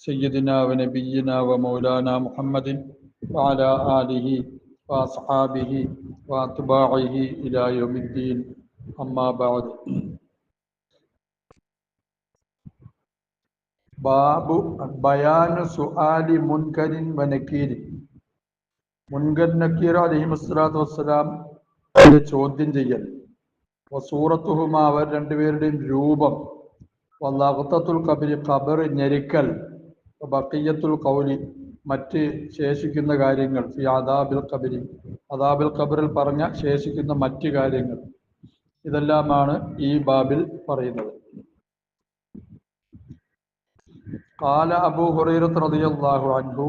سيدنا ونبينا ومولانا محمد وعلى آله وأصحابه وأتباعه إلى يوم الدين أما بعد ബാബു ബയാനു സുആലി മുൻകരിൻ വനക്കീരി മുൻകർ നക്കീർ അലഹി വസ്സലാത്തു വസ്സലാം ചോദ്യം ചെയ്യൽ വസൂറത്തുഹുമ അവർ രണ്ടുപേരുടെയും രൂപം വല്ലാഖത്തുൽ കബരി ഖബർ ഞെരിക്കൽ ബക്കിയത്തുൽ കൗലി മറ്റ് ശേഷിക്കുന്ന കാര്യങ്ങൾ ഫി അദാബിൽ കബരി അദാബിൽ ഖബറിൽ പറഞ്ഞ ശേഷിക്കുന്ന മറ്റ് കാര്യങ്ങൾ ഇതെല്ലാമാണ് ഈ ബാബിൽ പറയുന്നത്. കാല അബൂ ഹുറൈറത്ത് റളിയല്ലാഹു അൻഹു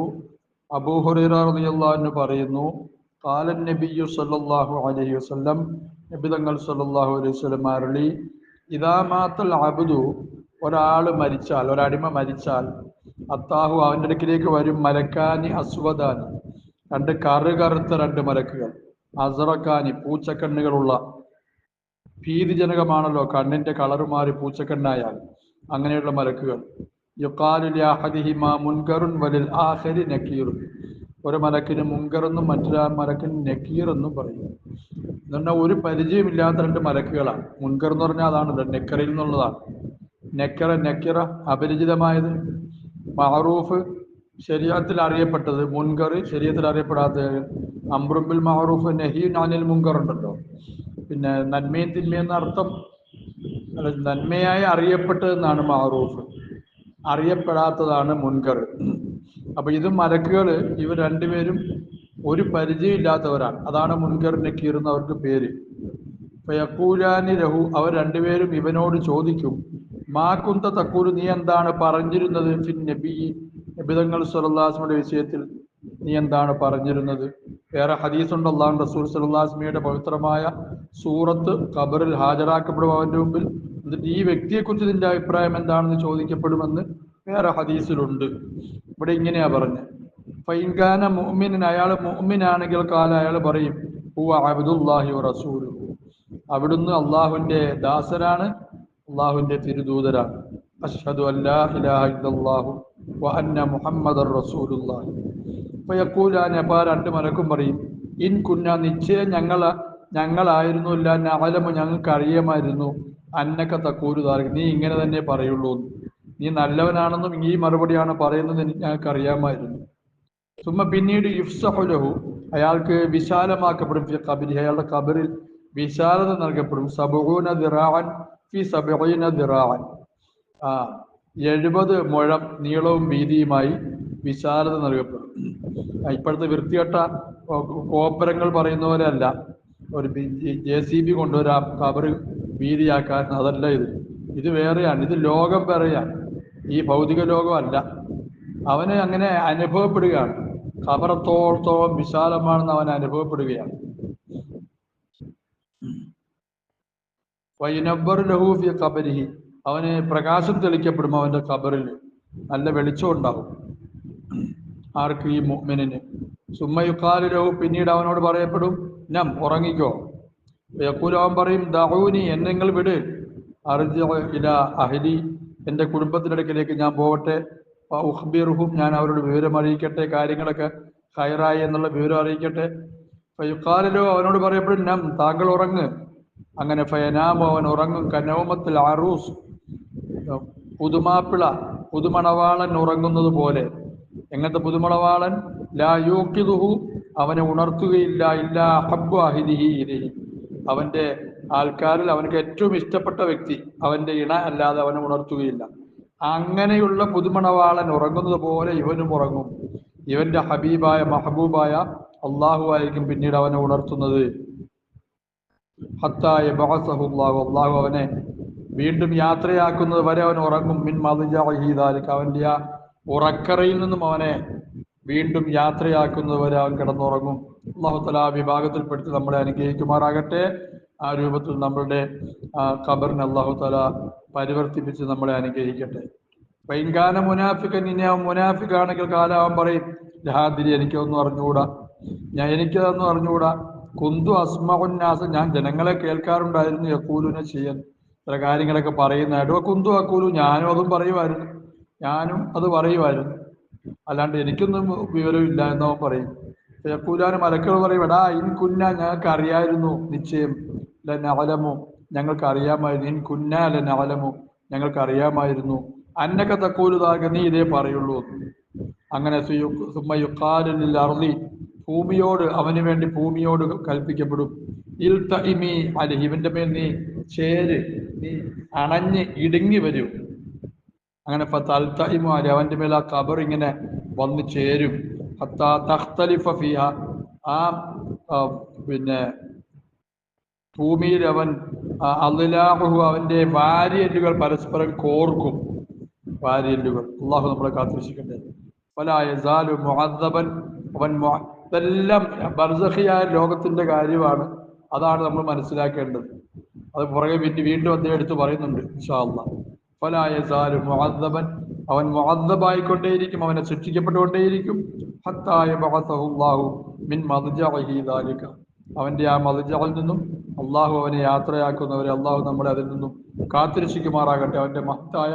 അബൂ ഹുറൈറ റളിയല്ലാഹു പറയുന്നു കാലൻ നബിയു സല്ലല്ലാഹു അലൈഹി വസല്ലം നബി തങ്ങൾ സല്ലല്ലാഹു അലൈഹി വസല്ലം അരുളി ഇദാ മാത്തൽ അബ്ദു ഒരാൾ മരിച്ചാൽ ഒരടിമ മരിച്ചാൽ അത്താഹു അവന്റെ അടുക്കിലേക്ക് വരും. മലക്കാനി അസ്വദാനി. രണ്ട് കറു കറുത്ത രണ്ട് മലക്കുകൾ. അസറക്കാനി പൂച്ചക്കണ്ണുകളുള്ള. ഭീതിജനകമാണല്ലോ കണ്ണിന്റെ കളറ് മാറി പൂച്ചക്കണ്ണായാൽ അങ്ങനെയുള്ള മലക്കുകൾ. യുക്കാലു ലിഅഹദിഹിമ മുൻകറുൻ വലിൽ ആഹരി നക്കീറും ഒരു മലക്കിന് മുൻകറെന്നും മറ്റൊരു മലക്കിന് നക്കീർ എന്നും പറയും എന്നാൽ ഒരു പരിചയമില്ലാത്ത രണ്ട് മലക്കുകളാണ്. മുൻകർ എന്ന് പറഞ്ഞാൽ അതാണല്ലോ നെക്കറിൽ നിന്നുള്ളതാണ്. നെക്കറ നെക്കിറ അപരിചിതമായത്. മഹറൂഫ് ശരീരത്തിൽ അറിയപ്പെട്ടത് മുൻകർ ശരീരത്തിൽ അറിയപ്പെടാത്ത അമ്രുബിൽ മഹറൂഫ് നഹീൻ അനിൽ മുൻകർ ഉണ്ടല്ലോ. പിന്നെ നന്മയും തിന്മയെന്ന അർത്ഥം നന്മയായി അറിയപ്പെട്ടതെന്നാണ് മഹറൂഫ്. അറിയപ്പെടാത്തതാണ് മുൻകർ. അപ്പൊ ഇത് മലക്കുകൾ ഇവർ രണ്ടുപേരും ഒരു പരിചയമില്ലാത്തവരാണ്. അതാണ് മുൻകർ നക്കീർ പേര് അപ്പൊ പേര്. ഫയക്കൂലാനി രഹു അവർ രണ്ടുപേരും ഇവനോട് ചോദിക്കും മാ തക്കൂർ നീ എന്താണ് പറഞ്ഞിരുന്നത്? ഫിൻ നബി നബിതങ്ങൾ സുലല്ലാസ്മയുടെ വിഷയത്തിൽ നീ എന്താണ് പറഞ്ഞിരുന്നത്? വേറെ ഹദീസ് ഉണ്ട് അള്ളാഹു റസൂൽ സുലല്ലാസ്മിയുടെ പവിത്രമായ സൂറത്ത് ഖബറിൽ ഹാജരാക്കപ്പെടും അവന്റെ മുമ്പിൽ. എന്നിട്ട് ഈ വ്യക്തിയെക്കുറിച്ച് നിന്റെ അഭിപ്രായം എന്താണെന്ന് ചോദിക്കപ്പെടുമെന്ന് വേറെ ഹദീസിലുണ്ട്. ഇവിടെ ഇങ്ങനെയാ പറഞ്ഞത് ഫൈൻഖാന മുഅ്മിനൻ അയാൾ മുഅ്മിനാണെങ്കിൽ കാല അയാൾ പറയും അബ്ദുല്ലാഹി റസൂലു അവിടുന്ന് അള്ളാഹുവിന്റെ ദാസരാണ് അള്ളാഹുവിന്റെ തിരുദൂതരാണ്. അഷ്ഹദു അല്ലാ ഇലാഹ ഇല്ലല്ലാഹു വ അന്ന മുഹമ്മദർ രണ്ട് മലക്കും പറയും ഇൻ കുന്ന നിശ്ചയം ഞങ്ങൾ ഞങ്ങളായിരുന്നു ഇല്ല നഅലമു ഞങ്ങൾക്ക് അറിയാമായിരുന്നു. അന്നക്ക തക്കൂരു താരക നീ ഇങ്ങനെ തന്നെ പറയുള്ളൂ. നീ നല്ലവനാണെന്നും ഈ മറുപടിയാണ് പറയുന്നത് ഞങ്ങൾക്ക് അറിയാമായിരുന്നു. സുമ പിന്നീട് യുഫ്സഹുലഹു അയാൾക്ക് വിശാലമാക്കപ്പെടും കബിരി അയാളുടെ കബറിൽ വിശാലത നൽകപ്പെടും. സബൂന ദിറാൻ ഫി സബീന ദിറാൻ ആ എഴുപത് മുഴം നീളവും വീതിയുമായി വിശാലത നൽകപ്പെടും. ഇപ്പോഴത്തെ വൃത്തികെട്ട കോപ്പരങ്ങൾ പറയുന്ന പോലെ അല്ല. ഒരു ജെ സി ബി ഒരു കബറ് വീതിയാക്കാൻ അതല്ല ഇത്. ഇത് വേറെയാണ്. ഇത് ലോകം വേറെയാണ്. ഈ ഭൗതിക ലോകമല്ല അവന് അങ്ങനെ അനുഭവപ്പെടുകയാണ്. കവറത്തോളത്തോളം വിശാലമാണെന്ന് അവൻ അനുഭവപ്പെടുകയാണ്. വൈനബ്ബർ ലഹൂഫി ഖബരിഹി. അവന് പ്രകാശം തെളിക്കപ്പെടും അവന്റെ ഖബറിൽ. നല്ല വെളിച്ചം ഉണ്ടാവും. ആർക്ക് ഈ മുഅ്മിനിന്? സുമ്മയുക്കാലു ലഹു പിന്നീട് അവനോട് പറയപ്പെടും നം ഉറങ്ങിക്കോ. യക്കൂൽ അവൻ പറയും ദഹൂനി എന്നെ വിട്. അർജി ഇല അഹലി. എന്റെ കുടുംബത്തിന്റെ അടുക്കലേക്ക് ഞാൻ പോകട്ടെ ഉഹ്ബിറുഹും ഞാൻ അവരോട് വിവരം അറിയിക്കട്ടെ കാര്യങ്ങളൊക്കെ ഹൈറായി എന്നുള്ള വിവരം അറിയിക്കട്ടെ. യുക്കാലിലോ അവനോട് പറയപ്പെടും നം താങ്കൾ ഉറങ്ങ്. അങ്ങനെ ഫയനാമോ അവൻ ഉറങ്ങും. കനോമത്തിൽ അറൂസ്. പുതുമാപ്പിള പുതുമണവാളൻ ഉറങ്ങുന്നത് പോലെ. എങ്ങനത്തെ പുതുമണവാളൻ? ലാ യൂക്കിദുഹു അവനെ ഉണർത്തുകയില്ല. ഇല്ല ഹബ്ബു അഹിദിഹി അവന്റെ ആൾക്കാരിൽ അവനക്ക് ഏറ്റവും ഇഷ്ടപ്പെട്ട വ്യക്തി അവന്റെ ഇണ അല്ലാതെ അവനെ ഉണർത്തുകയില്ല. അങ്ങനെയുള്ള പുതുമണവാളൻ ഉറങ്ങുന്നത് പോലെ ഇവനും ഉറങ്ങും. ഇവന്റെ ഹബീബായ മഹബൂബായ അള്ളാഹു ആയിരിക്കും പിന്നീട് അവനെ ഉണർത്തുന്നത്. ഹത്തായ ബഹസഹുല്ലാഹു അള്ളാഹു അവനെ വീണ്ടും യാത്രയാക്കുന്നത് വരെ അവൻ ഉറങ്ങും. മിൻ മതിജാഹിദാലിക്ക് അവന്റെ ആ ഉറക്കറയിൽ നിന്നും അവനെ വീണ്ടും യാത്രയാക്കുന്നത് വരെ അവൻ കിടന്നുറങ്ങും. അള്ളാഹുത്തല ആ വിഭാഗത്തിൽപ്പെടുത്തി നമ്മളെ അനുഗ്രഹിക്കുമാറാകട്ടെ. ആ രൂപത്തിൽ നമ്മളുടെ ഖബറിനെ അള്ളാഹുത്തല പരിവർത്തിപ്പിച്ച് നമ്മളെ അനുഗ്രഹിക്കട്ടെ. വൈങ്കാന മുനാഫിക്കൻ ഇനി അവൻ മുനാഫിക്കാണെങ്കിൽ കാലാവൻ പറയും ജഹാദിരി എനിക്കൊന്നും അറിഞ്ഞുകൂടാ. ഞാൻ എനിക്കതൊന്നും അറിഞ്ഞുകൂടാ. കുന്തു അസ്മഉന്നാസ് ഞാൻ ജനങ്ങളെ കേൾക്കാറുണ്ടായിരുന്നു യക്കൂലുനെ ചെയ്യാൻ. ചില കാര്യങ്ങളൊക്കെ പറയുന്നതായിട്ട്. കുന്തു അക്കൂലു ഞാനും അതും പറയുമായിരുന്നു. ഞാനും അത് പറയുമായിരുന്നു. അല്ലാണ്ട് എനിക്കൊന്നും വിവരമില്ല എന്നവൻ പറയും. യക്കൂലാന് മലക്കൾ പറയും എടാ ഇൻ കുന്ന ഞങ്ങൾക്ക് അറിയായിരുന്നു നിശ്ചയം. നവലമോ ഞങ്ങൾക്ക് അറിയാമായിരുന്നു ഇൻ കുന്ന അല്ല നവലമോ ഞങ്ങൾക്ക് അറിയാമായിരുന്നു അന്നൊക്കെ തക്കൂലുതാകെ നീ ഇതേ പറയുള്ളൂ. അങ്ങനെ സുമ്മ യുക്കാലിൽ അർലി ഭൂമിയോട് അവന് വേണ്ടി ഭൂമിയോട് കൽപ്പിക്കപ്പെടും. ഇൽത്ത ഇമി അലി ഇവന്റെ മേൽ നീ ചേര് നീ അണഞ്ഞ് ഇടുങ്ങി വരും. അങ്ങനെ തൽത്തഹിമു അലി അവന്റെ മേൽ ആ കബർ ഇങ്ങനെ വന്ന് ചേരും. ഹത്താ തഖ്തലിഫ ഫിഹ ആ പിന്നെ ഭൂമിയിൽ അവൻ അള്ളാഹു അവന്റെ വാരിയല്ലുകൾ പരസ്പരം കോർക്കും. വാരിയല്ലുകൾ. അള്ളാഹു നമ്മളെ കാത്തിരിക്കട്ടെ പല അവൻ ഇതെല്ലാം ബർസഖിയായ ലോകത്തിന്റെ കാര്യമാണ്. അതാണ് നമ്മൾ മനസ്സിലാക്കേണ്ടത്. അത് പുറകെ പിന്നെ വീണ്ടും അദ്ദേഹം എടുത്ത് പറയുന്നുണ്ട് ഇൻഷാ അള്ളാഹ് ഫലാ യസാലു മുഅദ്ദബൻ. അവൻ മുഹദ്ദബായിക്കൊണ്ടേയിരിക്കും അവനെ ശിക്ഷിക്കപ്പെട്ടുകൊണ്ടേയിരിക്കും മിൻ അവന്റെ ആ മതജാവിൽ നിന്നും അള്ളാഹു അവനെ യാത്രയാക്കുന്നവരെ അള്ളാഹു നമ്മളെ അതിൽ നിന്നും കാത്തിരക്ഷിക്കുമാറാകട്ടെ. അവന്റെ മഹത്തായ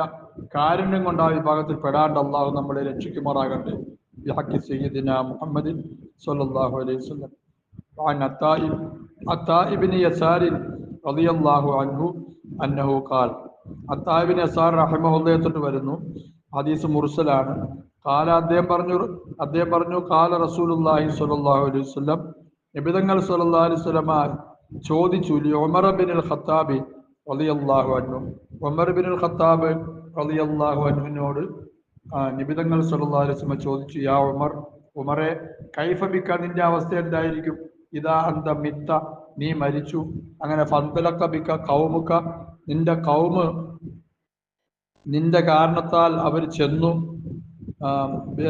കാരുണ്യം കൊണ്ട് ആ വിഭാഗത്തിൽ പെടാണ്ട് അള്ളാഹു നമ്മളെ രക്ഷിക്കുമാറാകട്ടെ. ബിഹഖി സയ്യിദിന മുഹമ്മദിൻ സ്വല്ലല്ലാഹു അലൈഹി വസല്ലം وعن التائب التائب بن يسار رضي الله عنه أنه قال التائب بن يسار رحمه الله തൊട്ട് വരുന്നു ഹദീസ് മുർസലാണ് കാല അദ്ദേഹം പറഞ്ഞു അദ്ദേഹം പറഞ്ഞു കാല റസൂലുള്ളാഹി സ്വല്ലല്ലാഹു അലൈഹി വസല്ലം നബിതങ്ങൾ സ്വല്ലല്ലാഹു അലൈഹി വസല്ലമ ചോദിച്ചു ലി ഉമർ ബിൻ അൽ ഖത്താബി റളിയല്ലാഹു അൻഹു ഉമർ ബിൻ അൽ ഖത്താബ് റളിയല്ലാഹു അൻഹുവിനോട് ആ, നിബിതങ്ങൾ വസല്ലം ചോദിച്ചു യാ ഉമർ ഉമറെ കൈഫ ബിക്ക നിന്റെ അവസ്ഥ എന്തായിരിക്കും? ഇതാ അന്ത മിത്ത നീ മരിച്ചു. അങ്ങനെ ഫന്തലക്ക ബിക്ക കൗമുക്ക നിന്റെ കൗമ് നിന്റെ കാരണത്താൽ അവർ ചെന്നു.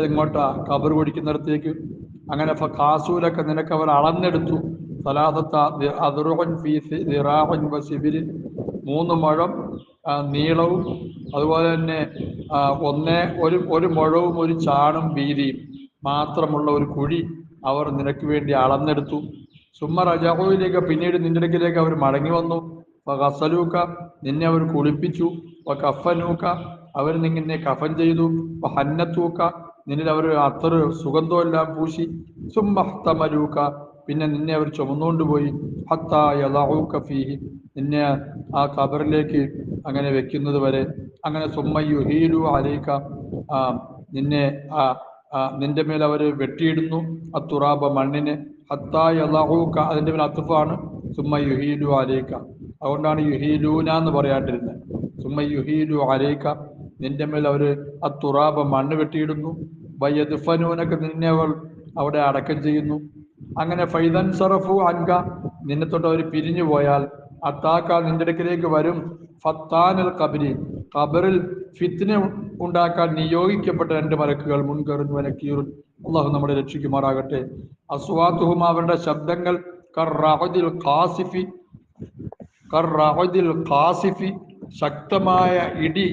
ഇങ്ങോട്ട് കബർ കുടിക്കുന്നിടത്തേക്ക് അങ്ങനെ കാസൂലൊക്കെ നിനക്ക് അവർ അളന്നെടുത്തു. സലാദത്ത അതിറുഹൻ ഫീ ദിറാഹൻ വസിബിരിൻ മൂന്ന് മുഴം നീളവും അതുപോലെ തന്നെ ഒന്നേ ഒരു ഒരു മുഴവും ഒരു ചാണും വീതിയും മാത്രമുള്ള ഒരു കുഴി അവർ നിനക്ക് വേണ്ടി അളന്നെടുത്തു. സുമ്മ റജാഹുവിലേക്ക് പിന്നീട് നിന്റെ അടുക്കിലേക്ക് അവർ മടങ്ങി വന്നു. ഗസലൂക്ക നിന്നെ അവർ കുളിപ്പിച്ചു. കഫനൂക്ക അവർ നിന്നെ കഫൻ ചെയ്തു. ഹന്നത്തൂക്ക നിന്നിൽ അവർ അത്ര സുഗന്ധമെല്ലാം പൂശി. സുമ്മഹ്തമലൂക്ക പിന്നെ നിന്നെ അവർ ചുമന്നുകൊണ്ടുപോയി ഹത്താ യലഊക ഫീഹി. നിന്നെ ആ ഖബറിലേക്ക് അങ്ങനെ വെക്കുന്നത് വരെ. അങ്ങനെ സുമ്മയു ഹീലു അലൈക ആ നിന്നെ ആ നിന്റെ മേൽ അവർ വെട്ടിയിടുന്നു ആ തുറാബ മണ്ണിന്. ഹത്താ അതിന്റെ അതിന്റെ മേൽ അത്തുഫാണ് സുമ്മ യുഹീലു അലൈക. അതുകൊണ്ടാണ് യുഹീലൂന എന്ന് പറയാണ്ടിരുന്നത് സുമ്മ യുഹീലു അലൈക നിന്റെ മേൽ അവർ തുറാബ മണ്ണ് വെട്ടിയിടുന്നു. വയ്യദുഫനൂനൊക്കെ നിന്നെ അവർ അവിടെ അടക്കം ചെയ്യുന്നു. അങ്ങനെ ഫൈദൻ സറഫു അൻക നിന്നെ തൊട്ട് അവർ പിരിഞ്ഞു പോയാൽ അത്താക്ക നിന്റെ അടുക്കിലേക്ക് വരും. ഫത്താനൽ കബരി ഖബറിൽ ഫിത്തിനെ ഉണ്ടാക്കാൻ നിയോഗിക്കപ്പെട്ട രണ്ട് മലക്കുകൾ മുൻകറുൻ വനക്കീറും അള്ളാഹു നമ്മളെ രക്ഷിക്കുമാറാകട്ടെ. അസ്വാത്തുഹും അവരുടെ ശബ്ദങ്ങൾ. കർറഹദിൽ ഖാസിഫി കർറഹദിൽ ഖാസിഫി. ശക്തമായ ഇടി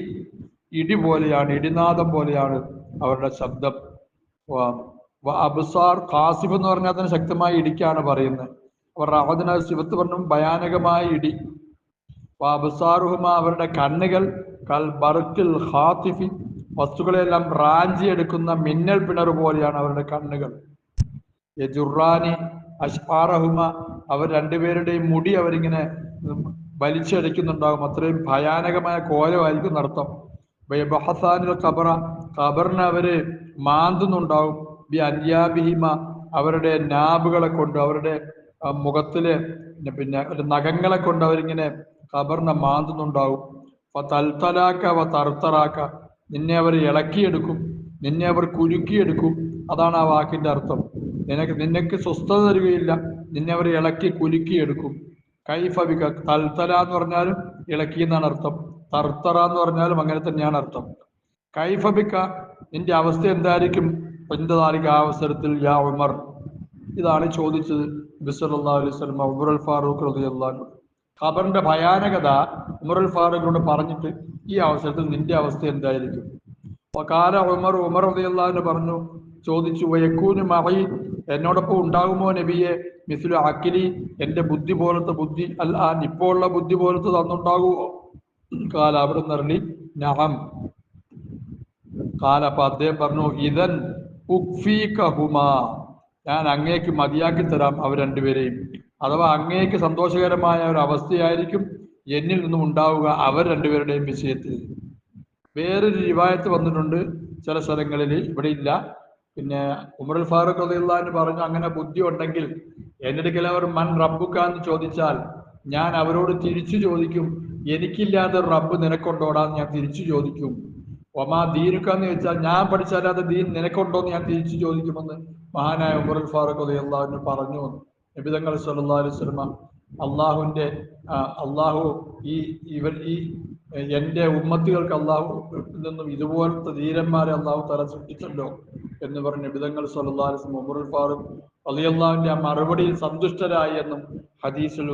ഇടി പോലെയാണ് ഇടിനാദം പോലെയാണ് അവരുടെ ശബ്ദം. അബ്സാർ ഖാസിഫ് എന്ന് പറഞ്ഞാൽ തന്നെ ശക്തമായ ഇടിക്കാണ് പറയുന്നത്. റഹദിന ശിവത്ത് പറഞ്ഞു ഭയാനകമായ ഇടി. അബ്സാറുഹുമ അവരുടെ കണ്ണുകൾ കൽ ബർക്കിൽ ഹാത്തിഫി വസ്തുക്കളെല്ലാം റാഞ്ചി എടുക്കുന്ന മിന്നൽ പിണർ പോലെയാണ് അവരുടെ കണ്ണുകൾ. യജുറാനി അഷ്പാറഹുമ അവർ രണ്ടുപേരുടെയും മുടി അവരിങ്ങനെ വലിച്ചടിക്കുന്നുണ്ടാകും അത്രയും ഭയാനകമായ കോലമായിരിക്കും നടത്തം. ബഹസാനിൽ ഖബറ ഖബറിനെ അവർ മാന്തുന്നുണ്ടാവും ബി അന്യാബിഹിമ അവരുടെ നാബുകളെ കൊണ്ട് അവരുടെ മുഖത്തിൽ പിന്നെ ഒരു നഖങ്ങളെ കൊണ്ട് അവരിങ്ങനെ കബറിനെ മാന്തുന്നുണ്ടാവും. തൽത്തലാക്ക വ തർത്തറാക്ക നിന്നെ അവർ ഇളക്കിയെടുക്കും. നിന്നെ അവർ കുലുക്കിയെടുക്കും. അതാണ് ആ വാക്കിന്റെ അർത്ഥം. നിനക്ക് നിനക്ക് സ്വസ്ഥത തരികയില്ല. നിന്നെ അവർ ഇളക്കി കുലുക്കിയെടുക്കും. കൈഫവിക തൽത്തല എന്ന് പറഞ്ഞാലും ഇളക്കി എന്നാണ് അർത്ഥം. തർത്തറ എന്ന് പറഞ്ഞാലും അങ്ങനെ തന്നെയാണ് അർത്ഥം. കൈഫബിക്ക നിന്റെ അവസ്ഥ എന്തായിരിക്കും? പഞ്ചതാലിക ആ അവസരത്തിൽ യാ ഉമർ. ഇതാണ് ചോദിച്ചത് ബിസല്ലാ അലൈഹി സ്വലം ഉമറുൽ ഫാറൂഖ് റളിയല്ലാഹു ഖബറിന്റെ ഭയാനകത ഉമറുൽ ഫാറൂഖിനോട് പറഞ്ഞിട്ട് ഈ അവസരത്തിൽ നിന്റെ അവസ്ഥ എന്തായിരിക്കും? കാല ഉമർ ഉമർ റളിയല്ലാഹു പറഞ്ഞു ചോദിച്ചു വയക്കൂന് മഹി എന്നോടൊപ്പം ഉണ്ടാകുമോ നബിയെ? മിസ്ലു അക്കിലി എന്റെ ബുദ്ധി പോലത്തെ ബുദ്ധി അൽ ആ ഇപ്പോൾ ഉള്ള ബുദ്ധി പോലത്തെ തന്നുണ്ടാകുമോ? കാല അവിടെ നിറളി നഹം. കാല അപ്പൊ അദ്ദേഹം പറഞ്ഞു ഇതൻ ഉക്ഫീകഹുമാ ഞാൻ അങ്ങേക്ക് മതിയാക്കി തരാം അവർ രണ്ടുപേരെയും. അഥവാ അങ്ങേക്ക് സന്തോഷകരമായ ഒരു അവസ്ഥയായിരിക്കും എന്നിൽ നിന്നും ഉണ്ടാവുക അവർ രണ്ടുപേരുടെയും വിഷയത്തിൽ. വേറൊരു റിവായത്ത് വന്നിട്ടുണ്ട് ചില സ്ഥലങ്ങളിൽ. ഇവിടെ ഇല്ല. പിന്നെ ഉമറുൽ ഫാറൂഖ് അള്ളാഹിന് പറഞ്ഞു അങ്ങനെ ബുദ്ധി ഉണ്ടെങ്കിൽ എന്റെ അടുക്കൽ അവർ മൻ റബ്ബുക്കാന്ന് ചോദിച്ചാൽ ഞാൻ അവരോട് തിരിച്ചു ചോദിക്കും. എനിക്കില്ലാതെ റബ്ബ് നിനക്കൊണ്ടോടാന്ന് ഞാൻ തിരിച്ചു ചോദിക്കും. ഒമാ ദീനുക്കാന്ന് ചോദിച്ചാൽ ഞാൻ പഠിച്ചാലാത്ത ദീൻ നിനക്കുണ്ടോന്ന് ഞാൻ തിരിച്ചു ചോദിക്കുമെന്ന് മഹാനായ ഉമറുൽ ഫാറൂഖ് അലി അള്ളാഹുവിന് പറഞ്ഞു നബിതങ്ങൾ സല്ലാ അലൈഹി സ്വലമ അള്ളാഹുവിന്റെ അള്ളാഹു ഈ ഇവർ ഈ എന്റെ ഉമ്മത്തികൾക്ക് അള്ളാഹു നിന്നും ഇതുപോലത്തെ ധീരന്മാരെ അള്ളാഹു തല സൃഷ്ടിച്ചല്ലോ എന്ന് പറഞ്ഞ് നബിതങ്ങൾ സല്ലാ അലൈഹി സ്വലം ഉമറുൽ ഫാറൂഖ് അലി അള്ളാഹുവിന്റെ ആ മറുപടിയിൽ സന്തുഷ്ടരായി എന്നും ഹദീസിൽ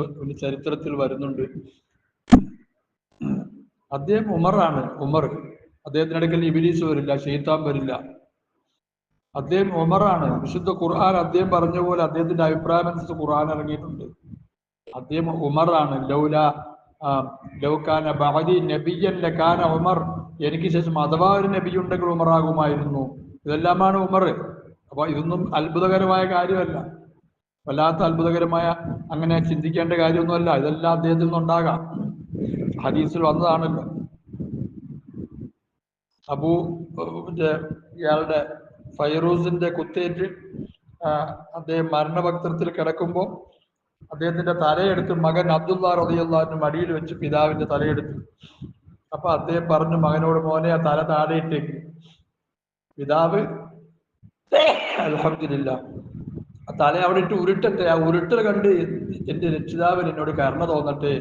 ചരിത്രത്തിൽ വരുന്നുണ്ട്. അദ്ദേഹം ഉമറാണ്. ഉമർ. അദ്ദേഹത്തിനടുക്കൽ ഇബിലീസ് വരില്ല ഷെയ്ത്താൻ വരില്ല. അദ്ദേഹം ഉമറാണ്. വിശുദ്ധ ഖുർആൻ അദ്ദേഹം പറഞ്ഞ പോലെ അദ്ദേഹത്തിന്റെ അഭിപ്രായം അനുസരിച്ച് ഖുർആൻ ഇറങ്ങിയിട്ടുണ്ട്. അദ്ദേഹം ഉമറാണ്. ലൗല ലൗകാന ബഅദി നബിയൻ ലഖാന ഉമർ. എനിക്ക് ശേഷം അഥവാ ഒരു നബി ഉണ്ടെങ്കിൽ ഉമറാകുമായിരുന്നു. ഇതെല്ലാമാണ് ഉമർ. അപ്പൊ ഇതൊന്നും അത്ഭുതകരമായ കാര്യമല്ല. വല്ലാത്ത അത്ഭുതകരമായ അങ്ങനെ ചിന്തിക്കേണ്ട കാര്യമൊന്നുമല്ല. ഇതെല്ലാം അദ്ദേഹത്തിൽ നിന്നുണ്ടാകാം. ഹദീസിൽ വന്നതാണല്ലോ. അബൂ ഇയാളുടെ ഫൈറൂസിന്റെ കുത്തേറ്റ് അദ്ദേഹം മരണഭക്തത്തിൽ കിടക്കുമ്പോൾ അദ്ദേഹത്തിന്റെ തലയെടുത്ത് മകൻ അബ്ദുള്ള റതിയുള്ളാഹിന്റെ മടിയിൽ വെച്ച് പിതാവിന്റെ തലയെടുത്തു. അപ്പൊ അദ്ദേഹം പറഞ്ഞു മകനോട് മോനെ ആ തല താഴെയിട്ടേക്ക്. പിതാവ് അലഹമില്ല ആ തല അവിടെ ഇട്ട് ഉരുട്ടട്ടെ ആ ഉരുട്ടൽ കണ്ട് എന്റെ രക്ഷിതാവിന് എന്നോട് കരുണ തോന്നട്ടെ.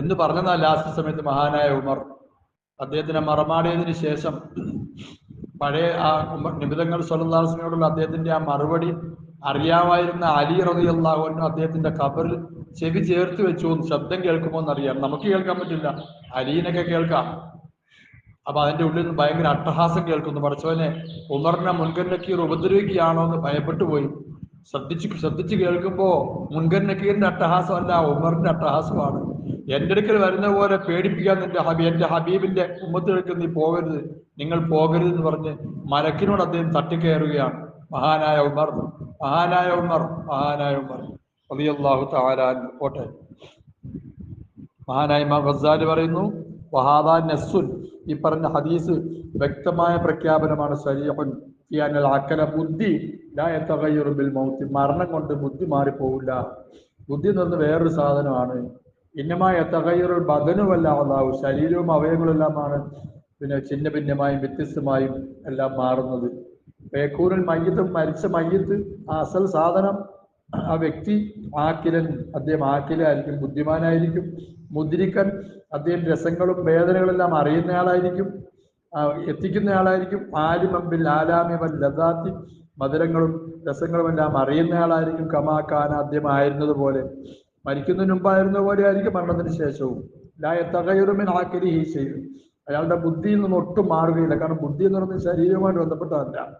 എന്ന് പറഞ്ഞതാ ലാസ്റ്റ് സമയത്ത് മഹാനായ ഉമർ. അദ്ദേഹത്തിനെ മറമാടിയതിന് ശേഷം പഴയ ആ നിബിതങ്ങൾ സ്വലല്ലാസിനോടുള്ള അദ്ദേഹത്തിന്റെ ആ മറുപടി അറിയാമായിരുന്ന അലി റബി അള്ളാഹുവിനും അദ്ദേഹത്തിന്റെ ഖബറിൽ ചെവി ചേർത്ത് വെച്ചു ശബ്ദം കേൾക്കുമോ എന്നറിയാം. നമുക്ക് കേൾക്കാൻ പറ്റില്ല. അലീനൊക്കെ കേൾക്കാം. അപ്പൊ അതിന്റെ ഉള്ളിൽ നിന്ന് ഭയങ്കര അട്ടഹാസം കേൾക്കുന്നു. പഠിച്ചവനെ ഉമറിനെ മുൻകർ നക്കീർ ഉപദ്രവിക്കുകയാണോ എന്ന് ഭയപ്പെട്ടു പോയി. ശ്രദ്ധിച്ച് ശ്രദ്ധിച്ച് കേൾക്കുമ്പോ മുൻകർ നക്കീറിന്റെ അട്ടഹാസമല്ല ഉമറിന്റെ അട്ടഹാസമാണ്. എന്റെ അടുക്കൽ വരുന്ന പോലെ പേടിപ്പിക്കാൻ നിന്റെ ഹബീ എന്റെ ഹബീബിന്റെ ഉമ്മത്തിലേക്ക് നീ പോകരുത്. നിങ്ങൾ പോകരുത് എന്ന് പറഞ്ഞ് മലക്കിനോട് അദ്ദേഹം തട്ടിക്കയറുകയാണ്. മഹാനായ ഉമർ മഹാനായ ഉമർ മഹാനായ ഉമർ. അലിയല്ലാഹു. പോട്ടെ. മഹാനായ ഗസാലി പറയുന്നു വഹാദാ നസ്സുൻ. ഈ പറഞ്ഞ ഹദീസ് വ്യക്തമായ പ്രഖ്യാപനമാണ് സരീഹുൻ. ഫി അനൽ അക്കല ബുദ്ധി ബിൽ മൗത്തി. മരണം കൊണ്ട് ബുദ്ധി മാറിപ്പോവില്ല. ബുദ്ധി പറഞ്ഞ വേറൊരു സാധനമാണ്. ഇന്നമായ യതഗയ്യറുൽ ബദനുവല്ല അതാവും ശരീരവും അവയവങ്ങളെല്ലാമാണ് പിന്നെ ചിന്ന ഭിന്നമായും വ്യത്യസ്തമായും എല്ലാം മാറുന്നത്. പേക്കൂറിൽ മയ്യത്ത് മരിച്ച മയ്യത്ത് ആ അസൽ സാധനം ആ വ്യക്തി ആക്കിലൻ അദ്ദേഹം ആക്കിലായിരിക്കും ബുദ്ധിമാനായിരിക്കും മുദ്രിക്കൻ അദ്ദേഹം രസങ്ങളും വേദനകളെല്ലാം അറിയുന്നയാളായിരിക്കും എത്തിക്കുന്നയാളായിരിക്കും ആലിമമ്പിൽ ആലാമിമൽ ലതാത്തി. മധുരങ്ങളും രസങ്ങളും എല്ലാം അറിയുന്നയാളായിരിക്കും ആളായിരിക്കും അദ്ദേഹം ആയിരുന്നത് പോലെ മരിക്കുന്നതിന് മുമ്പായിരുന്ന പോലെ ആയിരിക്കും മരണത്തിന് ശേഷവും. ലായ തകയുറുമിൻ ആക്കരി ഹീ ചെയ്യും അയാളുടെ ബുദ്ധിയിൽ നിന്ന് ഒട്ടും മാറുകയില്ല. കാരണം ബുദ്ധി എന്ന് പറയുന്നത് ശരീരവുമായിട്ട് ബന്ധപ്പെട്ടതല്ല.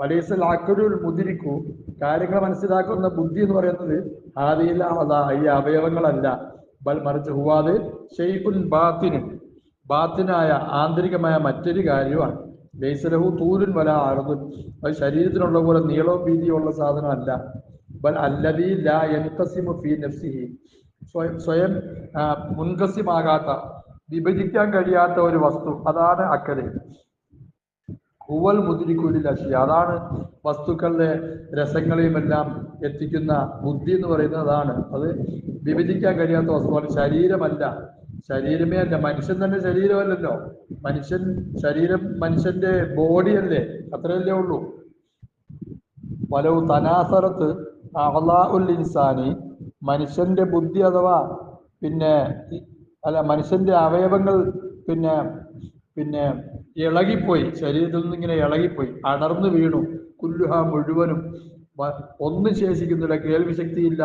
വലീസൽ അക്കുരുൽ മുതിരിക്കൂ കാര്യങ്ങൾ മനസ്സിലാക്കുന്ന ബുദ്ധി എന്ന് പറയുന്നത് ആദിയില്ല അതാ ഈ അവയവങ്ങളല്ല. ബൽ മറിച്ച് ഹുവാദ് ഷെയ്ഖുൻ ബാത്തിനും ബാത്തിനായ ആന്തരികമായ മറ്റൊരു കാര്യമാണ് ലൈസലഹു തൂരുൻ വല അറുതുൻ അത് ശരീരത്തിനുള്ള പോലെ നീളവും വീതിയും ഉള്ള സാധനമല്ല. ബൽ അല്ലദീ ലാ യൻഖസിമു ഫീ നഫ്സിഹി. സ്വയം സ്വയം മുൻകസിമാകാത്ത വിഭജിക്കാൻ കഴിയാത്ത ഒരു വസ്തു. അതാണ് അക്കരെ ഉവൽ മുതിരിക്കൂലി അഷി അതാണ് വസ്തുക്കളുടെ രസങ്ങളെയും എല്ലാം എത്തിക്കുന്ന ബുദ്ധി എന്ന് പറയുന്നത് അതാണ്. അത് വിഭജിക്കാൻ കഴിയാത്ത വസ്തുവാണ്. ശരീരമല്ല. ശരീരമേ അല്ല. മനുഷ്യൻ തന്നെ ശരീരമല്ലല്ലോ. മനുഷ്യൻ ശരീരം മനുഷ്യന്റെ ബോഡി അല്ലേ? അത്രയല്ലേ ഉള്ളൂ. വലവ് തനാസറത്ത് അഹ്ലാഉൽ ഇൻസാനി മനുഷ്യന്റെ ബുദ്ധി അഥവാ പിന്നെ അല്ല മനുഷ്യന്റെ അവയവങ്ങൾ പിന്നെ പിന്നെ ഇളകിപ്പോയി. ശരീരത്തിൽ നിന്ന് ഇങ്ങനെ ഇളകിപ്പോയി. അടർന്നു വീണു. കുല്ലുഹ മുഴുവനും ഒന്നും ശേഷിക്കുന്നില്ല. കേൾവി ശക്തിയില്ല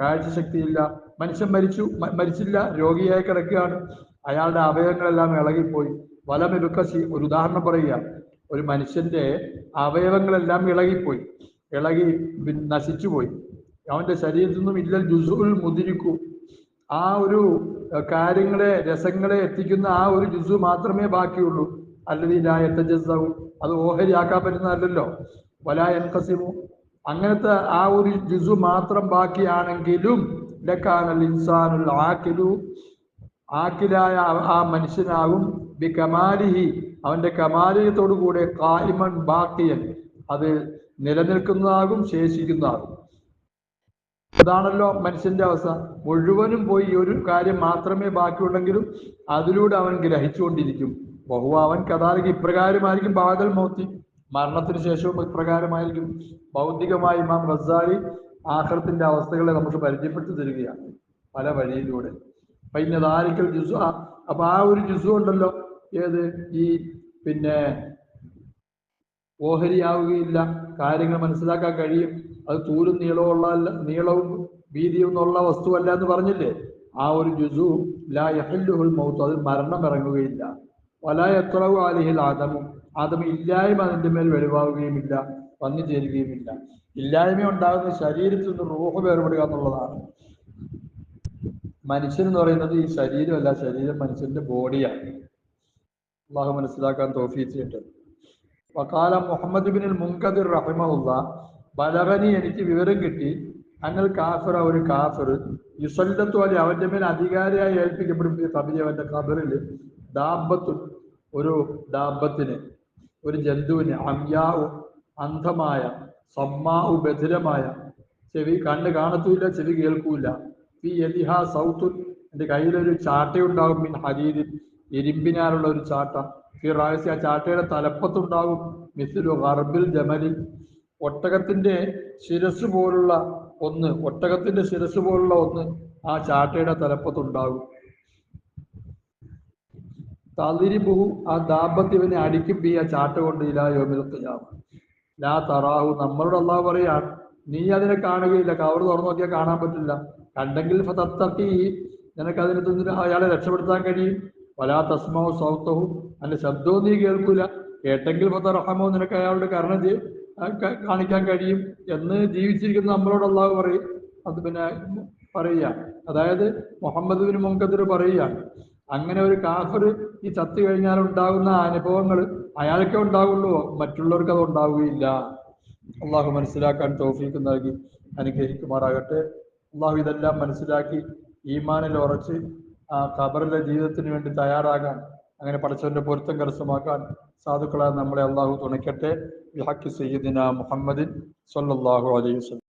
കാഴ്ച ശക്തിയില്ല മനുഷ്യൻ മരിച്ചു മരിച്ചില്ല രോഗിയായി കിടക്കുകയാണ്. അയാളുടെ അവയവങ്ങളെല്ലാം ഇളകിപ്പോയി. വലമെടുക്കസി ഒരു ഉദാഹരണം പറയുക. ഒരു മനുഷ്യന്റെ അവയവങ്ങളെല്ലാം ഇളകിപ്പോയി. ഇളകി നശിച്ചുപോയി. അവന്റെ ശരീരത്തിൽ നിന്നും ഇല്ല ജുസുൽ മുതിരിക്കൂ. ആ ഒരു കാര്യങ്ങളെ രസങ്ങളെ എത്തിക്കുന്ന ആ ഒരു ജുസു മാത്രമേ ബാക്കിയുള്ളൂ. അല്ലെങ്കിൽ ആ എത്തജസ്സാവും അത് ഓഹരിയാക്കാൻ പറ്റുന്നതല്ലോ വലായൻ കസിമു അങ്ങനത്തെ ആ ഒരു ജുസു മാത്രം ബാക്കിയാണെങ്കിലും ലക്കാനൽ ആക്കിലായ ആ- ആ മനുഷ്യനാകും. ബി കമാലിഹി അവന്റെ കമാലിയത്തോടു കൂടെ കായിമൻ ബാക്കിയൻ. അത് നിലനിൽക്കുന്നതാകും ശേഷിക്കുന്നതാകും. അതാണല്ലോ മനുഷ്യന്റെ അവസ്ഥ. മുഴുവനും പോയി ഒരു കാര്യം മാത്രമേ ബാക്കിയുണ്ടെങ്കിലും അതിലൂടെ അവൻ ഗ്രഹിച്ചുകൊണ്ടിരിക്കും. ബഹു അവൻ കഥാലിക്ക് ഇപ്രകാരമായിരിക്കും ബാദൽ മോത്തി. മരണത്തിന് ശേഷവും ഇപ്രകാരമായിരിക്കും. ഭൗതികമായി ഇമാം റസാലി ആഖിറത്തിന്റെ അവസ്ഥകളെ നമുക്ക് പരിചയപ്പെടുത്തി തരികയാണ് പല വഴിയിലൂടെ. പിന്നെ ദാരിക്കൽ ജുസു അപ്പൊ ആ ഒരു ജുസു ഉണ്ടല്ലോ. ഏത്? ഈ പിന്നെ ഓഹരിയാവുകയില്ല. കാര്യങ്ങൾ മനസ്സിലാക്കാൻ കഴിയും. അത് തൂരും നീളമുള്ള നീളവും വീതിയും എന്നുള്ള വസ്തുവല്ല എന്ന് പറഞ്ഞില്ലേ? ആ ഒരു ജുസു ലാ മൗത്ത്. അത് മരണം ഇറങ്ങുകയില്ല. വല എത്രവും ആലിഹിൽ ആദമും. ആദം ഇല്ലായ്മ അതിന്റെ മേൽ വെളിവാവുകയുമില്ല. വന്നു ചേരുകയുമില്ല. ഇല്ലായ്മ ഉണ്ടാകുന്ന ശരീരത്തിൽ നിന്ന് റൂഹ് വേർപെടുക എന്നുള്ളതാണ്. മനുഷ്യൻ എന്ന് പറയുന്നത് ഈ ശരീരമല്ല ശരീരം മനുഷ്യന്റെ ബോഡിയാണ് അള്ളാഹു മനസ്സിലാക്കാൻ ചെയ്യട്ടെ. വക്കാല മുഹമ്മദ് ബിൻ മുൻകദിർ റഹിമുള്ള ബലവനി എനിക്ക് വിവരം കിട്ടി. അങ്ങൾ കാഫർ ഒരു കാഫർ. യുസല്ലത്തു അലി അവന്റെ മേൽ അധികാരിയായി ഏൽപ്പിക്കപ്പെടും ഈ കബിരി അവന്റെ കബറിൽ ദാബത്തു ഒരു ദാബത്തിന് ഒരു ജന്തുവിന് അമ്യാവു അന്ധമായ സമ്മാവു ബധിരമായ. ചെവി കണ്ണ് കാണത്തൂല്ല ചെവി കേൾക്കൂല ഈ യതിഹ സൗത്തുൻ എന്റെ കയ്യിലൊരു ചാട്ടയുണ്ടാകും മിൻ ഹരീരിൽ ഇരുമ്പിനാലുള്ള ഒരു ചാട്ട. ഈ റായസി ആ ചാട്ടയുടെ തലപ്പത്തുണ്ടാകും മിസിലു ഹർബിൽ ജമലിൽ ഒട്ടകത്തിന്റെ ശിരസ് പോലുള്ള ഒന്ന് ഒട്ടകത്തിന്റെ ശിരസ് പോലുള്ള ഒന്ന് ആ ചാട്ടയുടെ തലപ്പത്തുണ്ടാകും. തതിരിബുഹു ആ ദാമ്പത്യവനെ അടിക്കും പി ആ ചാട്ട കൊണ്ട് ഇലാ ഖിയാമ. ലാ തറാഹു നമ്മളോട് അള്ളാഹു പറയാണ് നീ അതിനെ കാണുകയില്ല കവർ തുറന്നു നോക്കിയാൽ കാണാൻ പറ്റില്ല. കണ്ടെങ്കിൽ ഫതത്തഖി നിനക്ക് അതിനെ തിന്നിട്ട് അയാളെ രക്ഷപ്പെടുത്താൻ കഴിയും. വലാ തസ്മാവു സൗത്തവും അതിന്റെ ശബ്ദവും നീ കേൾക്കൂല. കേട്ടെങ്കിൽ ഫതറഹമോ നിനക്ക് അയാളുടെ കരുണ കാണിക്കാൻ കഴിയും എന്ന് ജീവിച്ചിരിക്കുന്ന നമ്മളോട് അള്ളാഹു പറയും. അത് പിന്നെ പറയുക. അതായത് മുഹമ്മദ് ബിൻ മുഹമ്മദ് പറയുകയാണ് അങ്ങനെ ഒരു കാഫർ ഈ ചത്തു കഴിഞ്ഞാൽ ഉണ്ടാകുന്ന അനുഭവങ്ങൾ അയാൾക്കേ ഉണ്ടാവുള്ളൂ മറ്റുള്ളവർക്ക് അത് ഉണ്ടാവുകയില്ല. അള്ളാഹു മനസ്സിലാക്കാൻ തോഫീക്ക് നൽകി അനുഗ്രഹിക്കുമാറാകട്ടെ. അള്ളാഹു ഇതെല്ലാം മനസ്സിലാക്കി ഈമാനിൽ ഉറച്ച് ആ ഖബറിലെ ജീവിതത്തിന് വേണ്ടി തയ്യാറാകാൻ അങ്ങനെ പഠിച്ചവന്റെ പൊരുത്തം കരസ്ഥമാക്കാൻ സാധുക്കളായ നമ്മളെ അള്ളാഹു തുണയ്ക്കട്ടെ. ബിഹക്കി സയ്യിദിന മുഹമ്മദിൻ സല്ലാഹു അലൈഹി വസല്ലം.